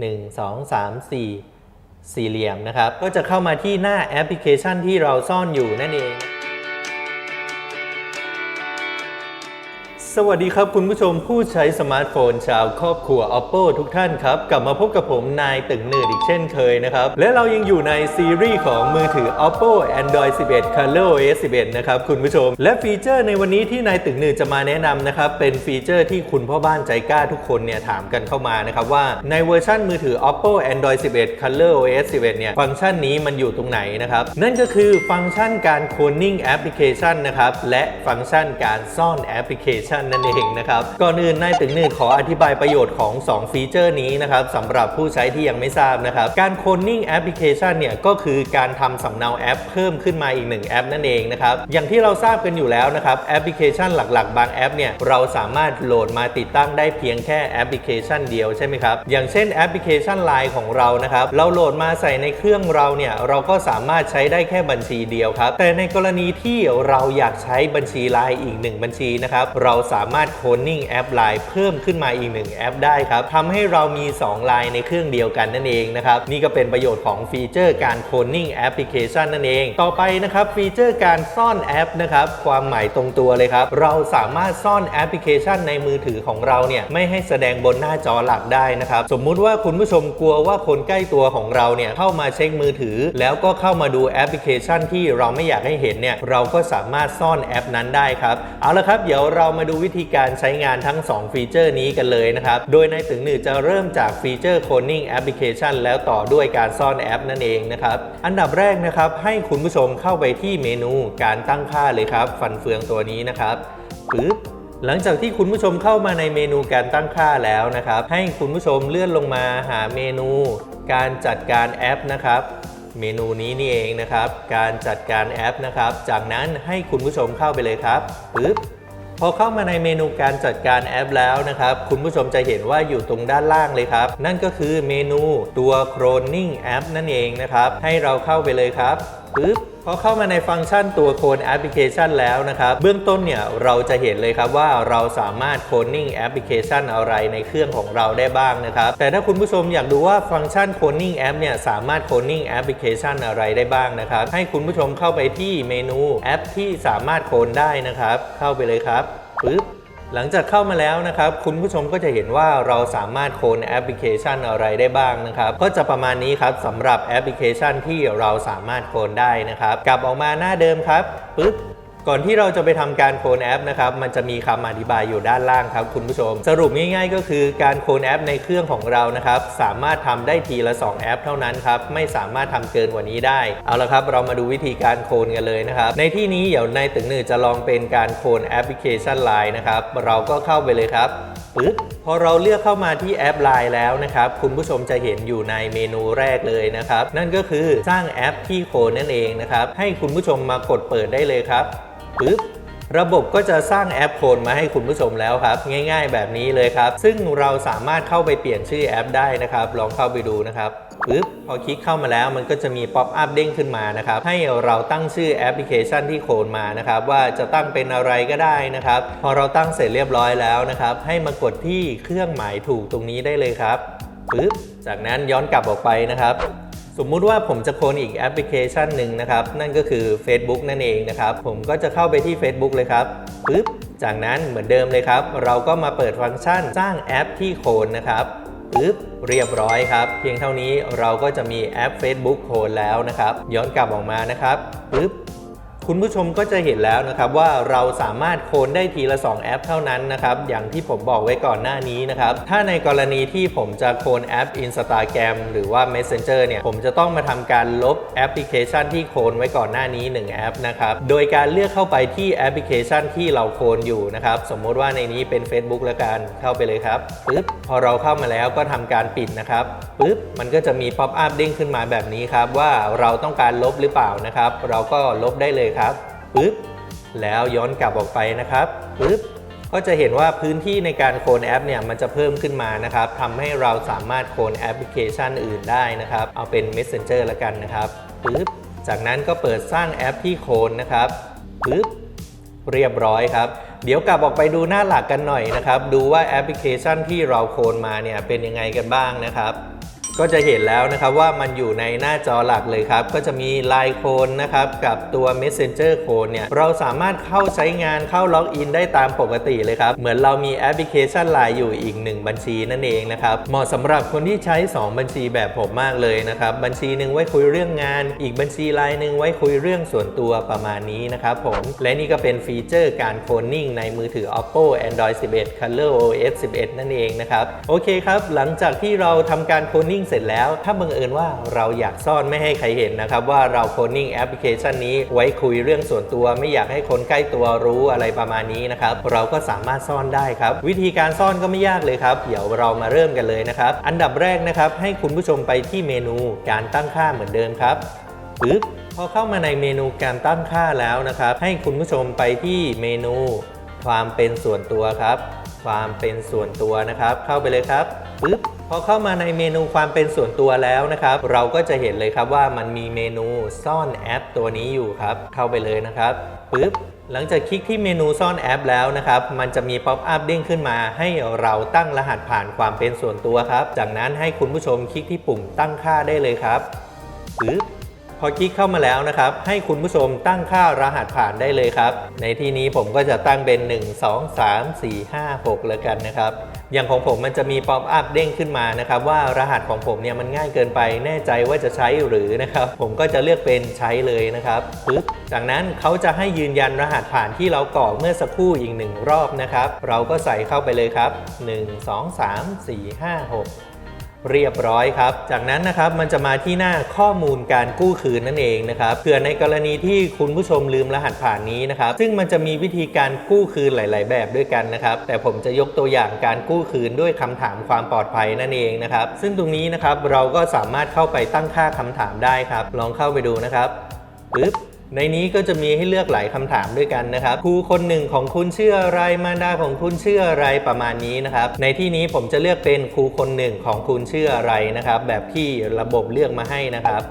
1 2 3 4 สี่เหลี่ยมนะครับ ก็จะเข้ามาที่หน้าแอปพลิเคชันที่เราซ่อนอยู่นั่นเอง สวัสดีครับคุณผู้ชมผู้ใช้สมาร์ทโฟนชาวครอบครัว Oppo ทุกท่านครับ กลับมาพบกับผมนายตึงหนืดอีกเช่นเคยนะครับ และเรายังอยู่ในซีรีส์ของมือถือ Oppo Android 11 Color OS 11 นะครับคุณผู้ชม และฟีเจอร์ในวันนี้ที่นายตึงหนืดจะมาแนะนำนะครับ เป็นฟีเจอร์ที่คุณพ่อบ้านใจกล้าทุกคนเนี่ยถามกันเข้ามานะครับว่าในเวอร์ชันมือถือ Oppo Android 11 Color OS 11 เนี่ยฟังก์ชันนี้มันอยู่ตรงไหนนะครับนั่นก็คือฟังก์ชันการโค n นิ่งแอปพลิเคชันนะครับและฟังก์ชันการซ่อนแอปพลิเคชันนั่นเองนะครับ ก่อนอื่นนายตึงหนืดขออธิบายประโยชน์ของ 2 ฟีเจอร์นี้นะครับสำหรับผู้ใช้ที่ยังไม่ทราบนะครับ การโค n นิ่งแอปพลิเคชันเนี่ยก็คือการทำสำเนาแอปเพิ่มขึ้นมาอีกหนึ่งแอปนั่นเองนะครับ อย่างที่เราทราบกันอยู่แล้วนะครับแอปพลิเคชันหลัก ๆ บางแอปเนี่ยเราสามารถโหลดมาติดตั้งได้เพียงแค่แอปพลิเคชันเดียวใช่ไหมครับ อย่างเช่นแอปพลิเคชัน Line ของเรานะครับ เราโหลดมาใส่ในเครื่องเราเนี่ยเราก็สามารถใช้ได้แค่บัญชีเดียวครับ แต่ในกรณีที่เราอยากใช้บัญชี Line อีกหนึ่งบัญชีนะครับ เราสาามารถโค n นิ่งแอป Line เพิ่มขึ้นมาอีกหนึ่งแอปได้ครับทำให้เรามี2 Line ในเครื่องเดียวกันนั่นเองนะครับนี่ก็เป็นประโยชน์ของฟีเจอร์การโค n นิ่งแอปพลิเคชันนั่นเอง ต่อไปนะครับฟีเจอร์การซ่อนแอปนะครับความหมายตรงตัวเลยครับเราสามารถซ่อนแอปพลิเคชันในมือถือของเราเนี่ยไม่ให้แสดงบนหน้าจอหลักได้นะครับสมมุติว่าคุณผู้ชมกลัวว่าคนใกล้ตัวของเราเนี่ยเข้ามาเช็คมือถือ แล้วก็เข้ามาดูแอปพลิเคชันที่เราไม่อยากให้เห็นเนี่ยเราก็สามารถซ่อนแอปนั้นได้ครับเอาละครับเดี๋ยวเรามาดูวิธีการใช้งานทั้ง 2 ฟีเจอร์นี้กันเลยนะครับ โดยในตึงหนึ่งจะเริ่มจากฟีเจอร์โค n นิ่งแอปพลิเคชันแล้วต่อด้วยการซ่อนแอปนั่นเองนะครับ อันดับแรกนะครับให้คุณผู้ชมเข้าไปที่เมนูการตั้งค่าเลยครับ ฟันเฟืองตัวนี้นะครับปึ๊บหลังจากที่คุณผู้ชมเข้ามาในเมนูการตั้งค่าแล้วนะครับ ให้คุณผู้ชมเลื่อนลงมาหาเมนู การจัดการแอปนะครับ เมนูนี้นี่เองนะครับ การจัดการแอปนะครับ จากนั้นให้คุณผู้ชมเข้าไปเลยครับปึ๊บ พอเข้ามาในเมนูการจัดการแอปแล้วนะครับ คุณผู้ชมจะเห็นว่าอยู่ตรงด้านล่างเลยครับ นั่นก็คือเมนูตัวโครนนิ่งแอปนั่นเองนะครับ ให้เราเข้าไปเลยครับปึ๊บ พอเข้ามาในฟังก์ชันตัวโคนแอปพลิเคชันแล้วนะครับ เบื้องต้นเนี่ยเราจะเห็นเลยครับว่าเราสามารถโค n นิ่งแอปพลิเคชันอะไรในเครื่องของเราได้บ้างนะครับ แต่ถ้าคุณผู้ชมอยากดูว่าฟังก์ชันโค n นิ่งแอปเนี่ยสามารถโค n นิ่งแอปพลิเคชันอะไรได้บ้างนะครับ ให้คุณผู้ชมเข้าไปที่เมนูแอปที่สามารถโคนได้นะครับ เข้าไปเลยครับปึ๊บ หลังจากเข้ามาแล้วนะครับ คุณผู้ชมก็จะเห็นว่าเราสามารถโคนแอปพลิเคชันอะไรได้บ้างนะครับ ก็จะประมาณนี้ครับสำหรับแอปพลิเคชันที่เราสามารถโคนได้นะครับ กลับออกมาหน้าเดิมครับปึ๊บ ก่อนที่เราจะไปทำการโคนแอปนะครับ มันจะมีคำอธิบายอยู่ด้านล่างครับคุณผู้ชม สรุปง่ายๆ ก็คือการโคนแอปในเครื่องของเรานะครับ สามารถทำได้ทีละ 2 แอปเท่านั้นครับ ไม่สามารถทำเกินกว่านี้ได้ เอาละครับ เรามาดูวิธีการโคนกันเลยนะครับ ในที่นี้เดี๋ยวในตึงหนึ่งจะลองเป็นการโคนแอปพลิเคชัน Line นะครับ เราก็เข้าไปเลยครับปึ๊บพอเราเลือกเข้ามาที่แอป Line แล้วนะครับ คุณผู้ชมจะเห็นอยู่ในเมนูแรกเลยนะครับ นั่นก็คือสร้างแอปที่โคนนั่นเองนะครับ ให้คุณผู้ชมมากดเปิดได้เลยครับ ปึ๊บระบบก็จะสร้างแอปโคนมาให้คุณผู้ชมแล้วครับ ง่ายๆแบบนี้เลยครับ ซึ่งเราสามารถเข้าไปเปลี่ยนชื่อแอปได้นะครับ ลองเข้าไปดูนะครับปึ๊บพอคลิกเข้ามาแล้วมันก็จะมีป๊อปอัพเด้งขึ้นมานะครับ ให้เราตั้งชื่อแอปพลิเคชันที่โคนมานะครับ ว่าจะตั้งเป็นอะไรก็ได้นะครับ พอเราตั้งเสร็จเรียบร้อยแล้วนะครับ ให้มากดที่เครื่องหมายถูกตรงนี้ได้เลยครับปึ๊บจากนั้นย้อนกลับออกไปนะครับ สมมุติว่าผมจะโคนอีกแอปพลิเคชันหนึ่งนะครับ นั่นก็คือ Facebook นั่นเองนะครับ ผมก็จะเข้าไปที่ Facebook เลยครับปึ๊บจากนั้นเหมือนเดิมเลยครับ เราก็มาเปิดฟังก์ชันสร้างแอปที่โคนนะครับปึ๊บเรียบร้อยครับ เพียงเท่านี้เราก็จะมีแอป Facebook โคนแล้วนะครับ ย้อนกลับออกมานะครับปึ๊บ คุณผู้ชมก็จะเห็นแล้วนะครับว่าเราสามารถโคนได้ทีละ 2 แอปเท่านั้นนะครับอย่างที่ผมบอกไว้ก่อนหน้านี้นะครับถ้าในกรณีที่ผมจะโคนแอป Instagram หรือว่า Messenger เนี่ยผมจะต้องมาทำการลบแอปพลิเคชันที่โคนไว้ก่อนหน้านี้ 1 แอปนะครับโดยการเลือกเข้าไปที่แอปพลิเคชันที่เราโคนอยู่นะครับสมมติว่าในนี้เป็น Facebook แล้วกันเข้าไปเลยครับปึ๊บพอเราเข้ามาแล้วก็ทำการปิดนะครับปึ๊บมันก็จะมีป๊อปอัพเด้งขึ้นมาแบบนี้ครับว่าเราต้องการลบหรือเปล่านะครับเราก็ลบได้เลยครับปึ๊บแล้วย้อนกลับออกไปนะครับปึ๊บก็จะเห็นว่าพื้นที่ในการโคลนแอปเนี่ยมันจะเพิ่มขึ้นมานะครับทำให้เราสามารถโคลนแอปพลิเคชันอื่นได้นะครับ เอาเป็น Messenger ละกันนะครับปึ๊บจากนั้นก็เปิดสร้างแอปที่โคลนนะครับปึ๊บเรียบร้อยครับ เดี๋ยวกลับออกไปดูหน้าหลักกันหน่อยนะครับ ดูว่าแอปพลิเคชันที่เราโคลนมาเนี่ยเป็นยังไงกันบ้างนะครับ ก็จะเห็นแล้วนะครับว่ามันอยู่ในหน้าจอหลักเลยครับ ก็จะมี Line โคนนะครับกับตัว Messenger โคนเนี่ยเราสามารถเข้าใช้งานเข้าล็อกอินได้ตามปกติเลยครับ เหมือนเรามีแอปพลิเคชัน Line อยู่อีก 1 บัญชีนั่นเองนะครับ เหมาะสำหรับคนที่ใช้ 2 บัญชีแบบผมมากเลยนะครับ บัญชีหนึ่งไว้คุยเรื่องงาน อีกบัญชีไลน์หนึ่งไว้คุยเรื่องส่วนตัวประมาณนี้นะครับผมและนี่ก็เป็นฟีเจอร์การโคลนนิ่งในมือถือ Oppo Android 11 Color OS 11 นั่นเองนะครับโอเคครับหลังจากที่เราทำการโคลนนิ่งเสร็จแล้ว ถ้าบังเอิญว่าเราอยากซ่อนไม่ให้ใครเห็นนะครับ ว่าเราโคลนนิ่งแอปพลิเคชันนี้ไว้คุยเรื่องส่วนตัว ไม่อยากให้คนใกล้ตัวรู้อะไรประมาณนี้นะครับ เราก็สามารถซ่อนได้ครับ วิธีการซ่อนก็ไม่ยากเลยครับ เดี๋ยวเรามาเริ่มกันเลยนะครับ อันดับแรกนะครับ ให้คุณผู้ชมไปที่เมนูการตั้งค่าเหมือนเดิมครับปึ๊บพอเข้ามาในเมนูการตั้งค่าแล้วนะครับ ให้คุณผู้ชมไปที่เมนู ความเป็นส่วนตัวครับ ความเป็นส่วนตัวนะครับ เข้าไปเลยครับปึ๊บ พอเข้ามาในเมนูความเป็นส่วนตัวแล้วนะครับ เราก็จะเห็นเลยครับว่ามันมีเมนูซ่อนแอปตัวนี้อยู่ครับ เข้าไปเลยนะครับปึ๊บหลังจากคลิกที่เมนูซ่อนแอปแล้วนะครับ มันจะมีป๊อปอัพเด้งขึ้นมา ให้เราตั้งรหัสผ่านความเป็นส่วนตัวครับ จากนั้นให้คุณผู้ชมคลิกที่ปุ่มตั้งค่าได้เลยครับปึ๊บพอคลิกเข้ามาแล้วนะครับ ให้คุณผู้ชมตั้งค่ารหัสผ่านได้เลยครับ ในที่นี้ผมก็จะตั้งเป็น 1 2 3 4 5 6 แล้วกันนะครับ อย่างของผมมันจะมีป๊อปอัพเด้งขึ้นมานะครับว่ารหัสของผมเนี่ยมันง่ายเกินไปแน่ใจว่าจะใช้หรือนะครับผมก็จะเลือกเป็นใช้เลยนะครับปึ๊บจากนั้นเขาจะให้ยืนยันรหัสผ่านที่เรากรอกเมื่อสักครู่อีกหนึ่งรอบนะครับ เราก็ใส่เข้าไปเลยครับ 1 2 3 4 5 6 เรียบร้อยครับ จากนั้นนะครับมันจะมาที่หน้าข้อมูลการกู้คืนนั่นเองนะครับเผื่อในกรณีที่คุณผู้ชมลืมรหัสผ่านนี้นะครับ ซึ่งมันจะมีวิธีการกู้คืนหลาย ๆ แบบด้วยกันนะครับ แต่ผมจะยกตัวอย่างการกู้คืนด้วยคำถามความปลอดภัยนั่นเองนะครับ ซึ่งตรงนี้นะครับเราก็สามารถเข้าไปตั้งค่าคำถามได้ครับ ลองเข้าไปดูนะครับปึ๊บ ในนี้ก็จะมีให้เลือกหลายคำถามด้วยกันนะครับครูคนหนึ่งของคุณชื่ออะไรมารดาของคุณชื่ออะไรประมาณนี้นะครับในที่นี้ผมจะเลือกเป็นครูคนหนึ่งของคุณชื่ออะไรนะครับ แบบที่ระบบเลือกมาให้นะครับ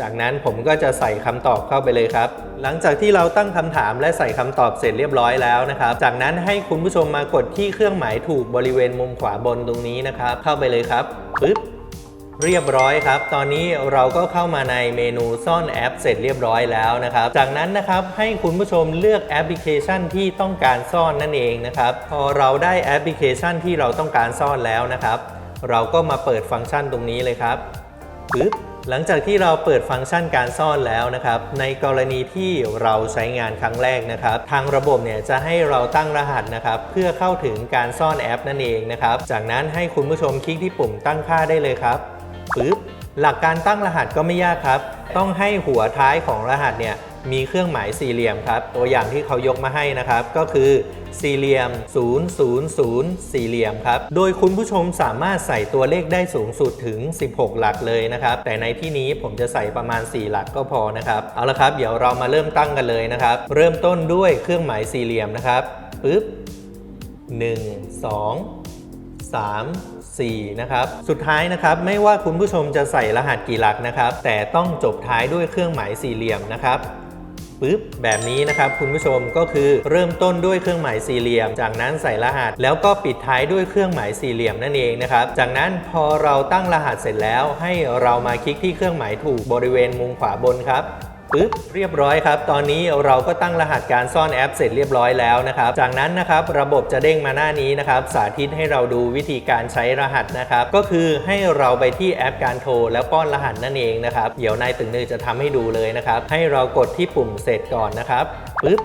จากนั้นผมก็จะใส่คำตอบเข้าไปเลยครับ หลังจากที่เราตั้งคำถามและใส่คำตอบเสร็จเรียบร้อยแล้วนะครับ จากนั้นให้คุณผู้ชมมากดที่เครื่องหมายถูกบริเวณมุมขวาบนตรงนี้นะครับ เข้าไปเลยครับปึ๊บ เรียบร้อยครับ ตอนนี้เราก็เข้ามาในเมนูซ่อนแอปเสร็จเรียบร้อยแล้วนะครับ จากนั้นนะครับให้คุณผู้ชมเลือกแอปพลิเคชันที่ต้องการซ่อนนั่นเองนะครับ พอเราได้แอปพลิเคชันที่เราต้องการซ่อนแล้วนะครับ เราก็มาเปิดฟังก์ชันตรงนี้เลยครับปึ๊บหลังจากที่เราเปิดฟังก์ชันการซ่อนแล้วนะครับ ในกรณีที่เราใช้งานครั้งแรกนะครับ ทางระบบเนี่ยจะให้เราตั้งรหัสนะครับ เพื่อเข้าถึงการซ่อนแอปนั่นเองนะครับ จากนั้นให้คุณผู้ชมคลิกที่ปุ่มตั้งค่าได้เลยครับ ปึ๊บหลักการตั้งรหัสก็ไม่ยากครับ ต้องให้หัวท้ายของรหัสเนี่ยมีเครื่องหมายสี่เหลี่ยมครับ ตัวอย่างที่เขายกมาให้นะครับ ก็คือสี่เหลี่ยม 000 สี่เหลี่ยมครับ โดยคุณผู้ชมสามารถใส่ตัวเลขได้สูงสุดถึง 16 หลักเลยนะครับ แต่ในที่นี้ผมจะใส่ประมาณ 4 หลักก็พอนะครับ เอาละครับ เดี๋ยวเรามาเริ่มตั้งกันเลยนะครับ เริ่มต้นด้วยเครื่องหมายสี่เหลี่ยมนะครับปึ๊บ1 2 3 4นะครับสุดท้ายนะครับไม่ว่าคุณผู้ชมจะใส่รหัสกี่หลักนะครับ แต่ต้องจบท้ายด้วยเครื่องหมายสี่เหลี่ยมนะครับปึ๊บแบบนี้นะครับคุณผู้ชมก็คือเริ่มต้นด้วยเครื่องหมายสี่เหลี่ยม จากนั้นใส่รหัส แล้วก็ปิดท้ายด้วยเครื่องหมายสี่เหลี่ยมนั่นเองนะครับจากนั้นพอเราตั้งรหัสเสร็จแล้ว ให้เรามาคลิกที่เครื่องหมายถูกบริเวณมุมขวาบนครับ ปึ๊บเรียบร้อยครับ ตอนนี้เราก็ตั้งรหัสการซ่อนแอปเสร็จเรียบร้อยแล้วนะครับ จากนั้นนะครับระบบจะเด้งมาหน้านี้นะครับ สาธิตให้เราดูวิธีการใช้รหัสนะครับ ก็คือให้เราไปที่แอปการโทร แล้วป้อนรหัสนั่นเองนะครับ เดี๋ยวนายตึงนือจะทำให้ดูเลยนะครับ ให้เรากดที่ปุ่มเสร็จก่อนนะครับปึ๊บ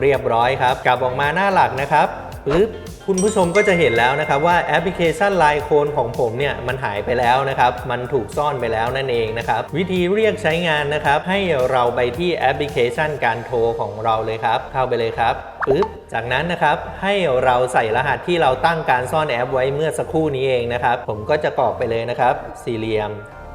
เรียบร้อยครับ กลับออกมาหน้าหลักนะครับปึ๊บ คุณผู้ชมก็จะเห็นแล้วนะครับว่าแอปพลิเคชัน Line โคนของผมเนี่ยมันหายไปแล้วนะครับ มันถูกซ่อนไปแล้วนั่นเองนะครับ วิธีเรียกใช้งานนะครับ ให้เราไปที่แอปพลิเคชันการโทรของเราเลยครับ เข้าไปเลยครับปึ๊บจากนั้นนะครับให้เราใส่รหัสที่เราตั้งการซ่อนแอปไว้เมื่อสักครู่นี้เองนะครับ ผมก็จะกรอกไปเลยนะครับ สี่เหลี่ยม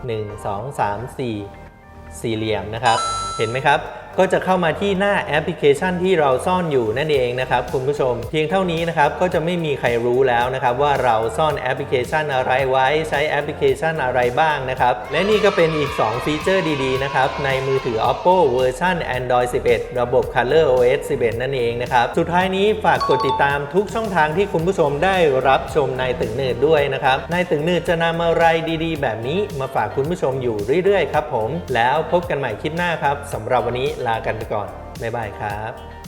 1 2 3 4 สี่เหลี่ยมนะครับ เห็นไหมครับ ก็จะเข้ามาที่หน้าแอปพลิเคชันที่เราซ่อนอยู่นั่นเองนะครับคุณผู้ชม เพียงเท่านี้นะครับก็จะไม่มีใครรู้แล้วนะครับว่าเราซ่อนแอปพลิเคชันอะไรไว้ใช้แอปพลิเคชันอะไรบ้างนะครับและนี่ก็เป็นอีก 2 ฟีเจอร์ดีๆนะครับในมือถือ Oppo เวอร์ชัน Android 11 ระบบ Color OS 11 นั่นเองนะครับสุดท้ายนี้ฝากกดติดตามทุกช่องทางที่คุณผู้ชมได้รับชมในตึงหนืดด้วยนะครับในตึงหนืดจะนำอะไรดีๆ แบบนี้มาฝากคุณผู้ชมอยู่เรื่อยๆครับผมแล้วพบกันใหม่คลิปหน้าครับสำหรับวันนี้ลากันไปก่อนบ๊ายบายครับ